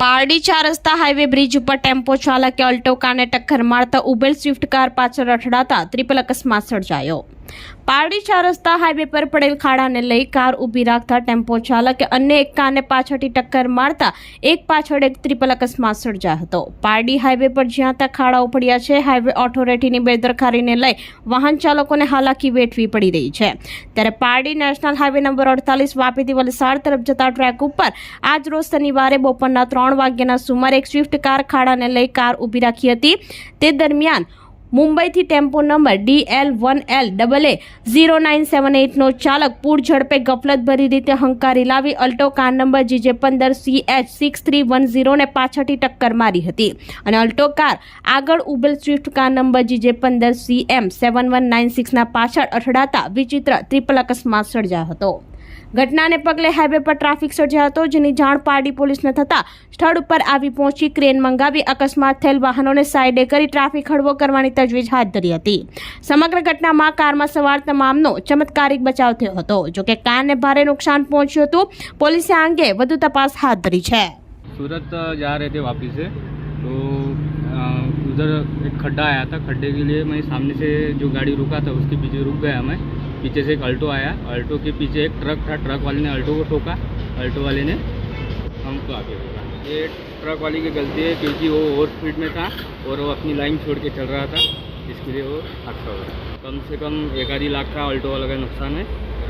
પારડી ચાર રસ્તા highway bridge ઉપર ટેમ્પો ચાલકે અલ્ટો કારને ટક્કર મારતા ઉબેર સ્વિફ્ટ કાર પાછળ અથડાતા ત્રિપલ અકસ્માત સર્જાયો. પારડી ચાર રસ્તા હાઈવે પર પડેલ ખાડાને લઈ કાર ઊભી રાખતા ટેમ્પો ચાલકે અન્ય એક કારને પાછળથી ટક્કર મારતા એક પાછળ એક ત્રિપલ અકસ્માત સર્જાયો હતો. પારડી હાઈવે પર જ્યાં ત્યાં ખાડાઓ પડ્યા છે હાઈવે ઓથોરિટીની બેદરકારીને લઈ વાહન ચાલકોને હાલાકી વેઠવી પડી રહી છે. ત્યારે પારડી નેશનલ હાઈવે નંબર અડતાલીસ વાપીથી વલસાડ તરફ જતા ટ્રેક ઉપર આજ રોજ શનિવારે બપોરના ત્રણ વાગ્યાના સુમારે એક સ્વિફ્ટ કાર ખાડાને લઈ કાર ઊભી રાખી હતી. તે દરમિયાન મુંબઈથી tempo number D L one L double A zero nine seven એટનો ચાલક પૂર ઝડપે ગફલતભરી રીતે હંકારી લાવી અલ્ટો કાર નંબર જીજે પંદર C H six three one ઝીરોને પાછળથી ટક્કર મારી હતી. અને અલ્ટો કાર આગળ ઉબેલ સ્વિફ્ટ કાર નંબર જીજે પંદર C M seven one nine સિક્સના પાછળ અથડાતા વિચિત્ર, ત્રિપલ અકસ્માત સર્જાયો હતો. ઘટનાને પગલે હાઈવે પર ટ્રાફિક સર્જાયો હતો, જેની જાણ પારડી પોલીસને થતાં સ્થળ ઉપર આવી પહોંચી ક્રેન મંગાવી અકસ્માત થયેલ વાહનોને સાઇડે કરી ટ્રાફિક હળવો કરવાની તજવીજ હાથ ધરી હતી. સમગ્ર ઘટનામાં કારમાં સવાર તમામનો ચમત્કારિક બચાવ થયો હતો. જોકે કારને ભારે નુકસાન પહોંચ્યું હતું, પોલીસે આ અંગે વધુ તપાસ હાથ ધરી છે. સુરત જા રહે થે વાપી સે. તો उधर एक खड्डा आया था, खड्डे के लिए मैं सामने से जो गाड़ी रुका था, उसके पीछे रुक गया मैं। पीछे से एक अल्टो आया, अल्टो के पीछे एक ट्रक था, ट्रक वाले ने अल्टो को ठोका, अल्टो वाले ने हमको आगे ठोका। ये ट्रक वाले की गलती है, क्योंकि वो ओवर स्पीड में था और वो अपनी लाइन छोड़ के चल रहा था, इसके लिए वो हादसा हो कम से कम एक आधी लाख का अल्टो वाला का नुकसान है,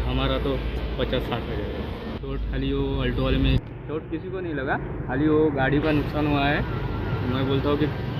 हमारा तो पचास साठ हज़ार चोट, खाली वो अल्टो वाले में, चोट किसी को नहीं लगा, खाली वो गाड़ी का नुकसान हुआ है। मैं बोलता हूँ कि